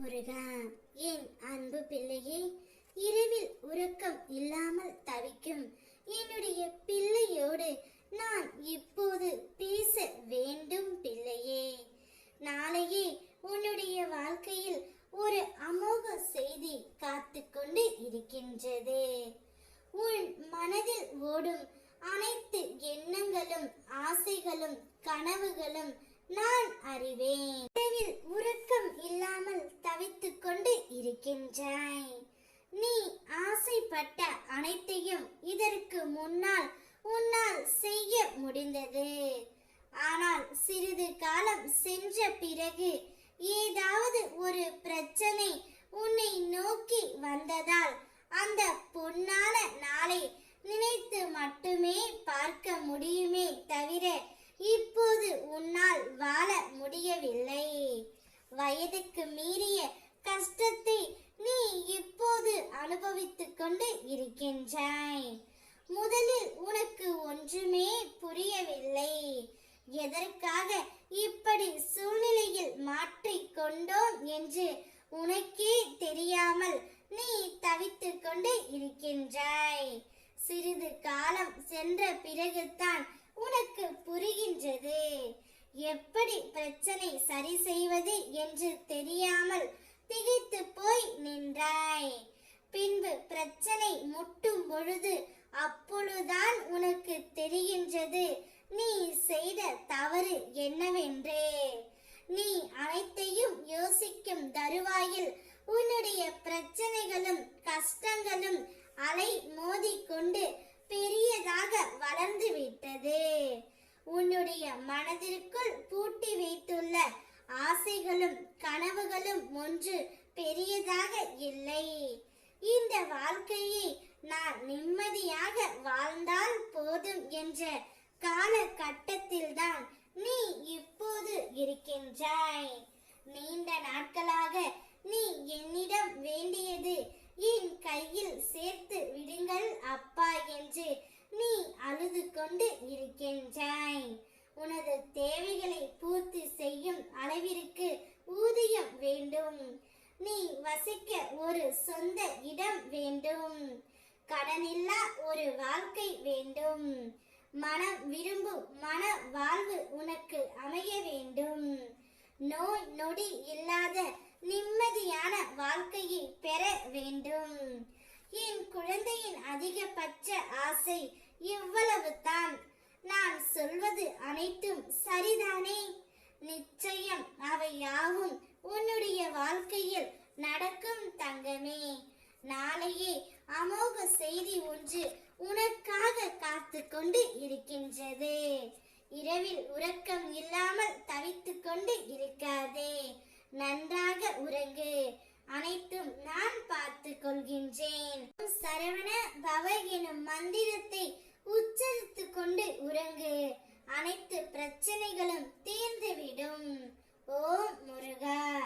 முருகா என் அன்பு பிள்ளையே இரவில் உறக்கம் இல்லாமல் தவிக்கும். என்னுடைய பிள்ளையோடு நான் இப்போது பேச வேண்டும் பிள்ளையே. நாளையே உன்னுடைய வாழ்க்கையில் ஒரு அமோக செய்தி காத்து கொண்டு இருக்கின்றது. உன் மனதில் ஓடும் அனைத்து எண்ணங்களும் ஆசைகளும் கனவுகளும் நான் அறிவேன். இரவில் உறக்கம் இல்லாமல் தவித்துக் கொண்டு இருக்கின்றாய் நீ ஆசைப்பட்ட அனைத்தையும் இதற்கு முன்னால் உன்னால் செய்ய முடிந்தது. ஆனால் சிறிது காலம் சென்ற பிறகு ஏதாவது ஒரு பிரச்சனை உன்னை நோக்கி வந்ததா? வயதுக்கு மீறிய கஷ்டத்தை நீ இப்போது அனுபவித்துக் கொண்டு இருக்கின்றாய். முதலில் உனக்கு ஒன்றுமே புரியவில்லை. எதற்காக இப்படி சூழ்நிலையில் மாற்றிக் கொண்டோம் என்று உனக்கே தெரியாமல் நீ தவித்துக் கொண்டு இருக்கின்றாய். சிறிது காலம் சென்ற பிறகுதான் உனக்கு புரிகின்றது. எப்படி பிரச்சனை சரி செய்வது என்று தெரியாமல் திகைத்து போய் நின்றாய். பின்பு பிரச்சனை முட்டும் பொழுது அப்பொழுதுதான் உனக்கு தெரிகின்றது. நீ செய்த தவறு என்னவென்றே. நீ அனைத்தையும் யோசிக்கும் தருவாயில் உன்னுடைய பிரச்சனைகளும் கஷ்டங்களும் அலை மோதிக்கொண்டு கொண்டு மனதிற்குள் பூட்டி வைத்துள்ள ஆசைகளும் கனவுகளும் ஒன்று பெரியதாக இல்லை. இந்த வாழ்க்கையை நான் நிம்மதியாக வாழ்ந்தால் போதும் என்ற காலகட்டத்தில்தான் நீ இப்போது இருக்கின்றாய். நீண்ட நாட்களாக நீ என்னிடம் வேண்டியது என் கையில் சேர்த்து விடுங்கள் அப்பா என்று நீ அழுது கொண்டு இருக்கின்றாய். தேவைகளை பூர்த்தி செய்யும் அளவிற்கு ஊதியம் வேண்டும். நீ வசிக்க ஒரு சொந்த இடம் வேண்டும். கடனில்லா ஒரு வாழ்க்கை வேண்டும். மனம் விரும்பும் மன வாழ்வு உனக்கு அமைய வேண்டும். நோய் நொடி இல்லாத நிம்மதியான வாழ்க்கையை பெற வேண்டும். என் குழந்தையின் அதிகபட்ச ஆசை இவ்வளவு தான் நான் சொல்வது அனைத்தும் சரிதானே? நிச்சயம் அவை யாவும் உன்னுடைய வாழ்க்கையில் நடக்கும் தங்கமே. நாளையே அமோக செய்தி ஒன்று உனக்காக காத்து கொண்டு இருக்கின்றது. இரவில் உறக்கம் இல்லாமல் தவித்து கொண்டு இருக்காதே. நன்றாக உறங்கு. அனைத்தும் நான் பார்த்து கொள்கின்றேன். சரவண பவ எனும் மந்திர உறங்கு. அனைத்து பிரச்சனைகளும் தீர்ந்துவிடும். ஓம் முருகா.